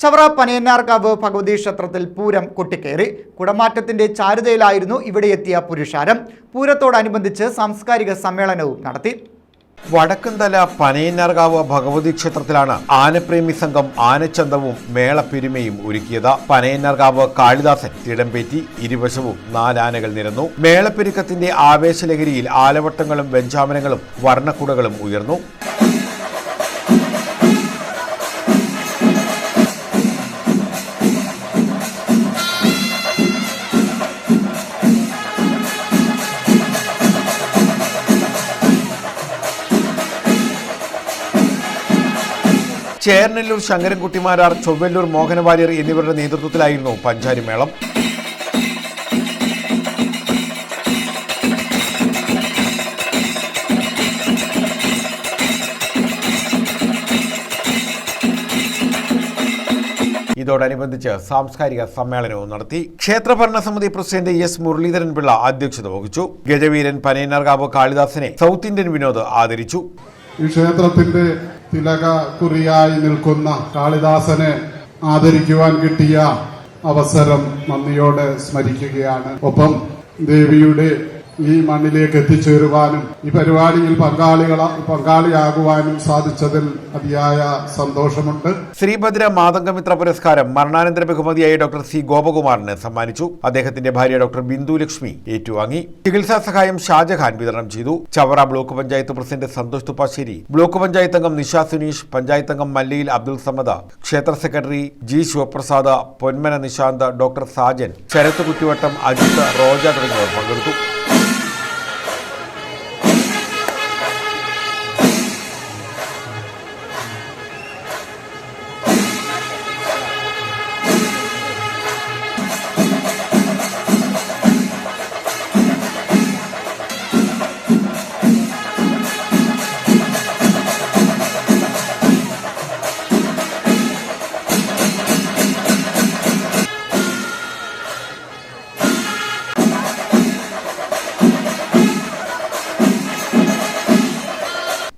ചവറ പനയന്നാർക്കാവ് ഭഗവതി ക്ഷേത്രത്തിൽ പൂരം കൊട്ടിക്കയറി കുടമാറ്റത്തിന്റെ ചാരുതയിലായിരുന്നു ഇവിടെ എത്തിയ പുരുഷാരം. പൂരത്തോടനുബന്ധിച്ച് സാംസ്കാരിക സമ്മേളനവും നടത്തി. വടക്കുംതല പനയന്നാർകാവ് ഭഗവതി ക്ഷേത്രത്തിലാണ് ആനപ്രേമി സംഘം ആനച്ചന്തവും മേളപ്പെരുമയും ഒരുക്കിയത്. പനയന്നാർകാവ് കാളിദാസൻ തിടമ്പേറ്റി ഇരുവശവും നാലാനകൾ നിരന്നു. മേളപ്പെരുക്കത്തിന്റെ ആവേശലഹരിയിൽ ആലവട്ടങ്ങളും വെഞ്ചാമനങ്ങളും വർണക്കുടകളും ഉയർന്നു. ചേർനെല്ലൂർ ശങ്കരൻകുട്ടിമാരാർ ചൊവ്വല്ലൂർ മോഹന വാര്യർ എന്നിവരുടെ നേതൃത്വത്തിലായിരുന്നു പഞ്ചാരി മേളം. ഇതോടനുബന്ധിച്ച് സാംസ്കാരിക സമ്മേളനവും നടത്തി ക്ഷേത്രഭരണ സമിതി പ്രസിഡന്റ് എസ് മുരളീധരൻ പിള്ള അധ്യക്ഷത വഹിച്ചു. ഗജവീരൻ പനയന്നാർകാവ് കാളിദാസനെ സൗത്ത് ഇന്ത്യൻ വിനോദ് ആദരിച്ചു. ഈ ക്ഷേത്രത്തിന്റെ തിലക കുറിയായി നിൽക്കുന്ന കാളിദാസനെ ആദരിക്കുവാൻ കിട്ടിയ അവസരം നന്ദിയോടെ സ്മരിക്കുകയാണ്. ഒപ്പം ദേവിയുടെ ഈ മണ്ണിലേക്ക് എത്തിച്ചേരുവാനും ഈ പരിപാടിയിൽ പങ്കാളികൾ പങ്കാളിയാകുവാനും സാധിച്ചതിൽ അതിയായ സന്തോഷമുണ്ട്. ശ്രീഭദ്ര മാതംഗമിത്ര പുരസ്കാരം മരണാനന്തര ബഹുമതിയായ ഡോക്ടർ സി ഗോപകുമാറിന് സമ്മാനിച്ചു. അദ്ദേഹത്തിന്റെ ഭാര്യ ഡോക്ടർ ബിന്ദു ലക്ഷ്മി ഏറ്റുവാങ്ങി. ചികിത്സാ സഹായം ഷാജഹാൻ വിതരണം ചെയ്തു. Chavara block panchayat president Santhosh Thuppassery block panchayat അംഗം നിഷ സുനീഷ് പഞ്ചായത്ത് അംഗം മല്ലയിൽ അബ്ദുൾ സമദ ക്ഷേത്ര secretary G Sivaprasad Ponmana Nishanth doctor Sajan Sharath Kuttivattam Ajith Roja തുടങ്ങിയവർ പങ്കെടുത്തു.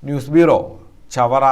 News bureau Chavara.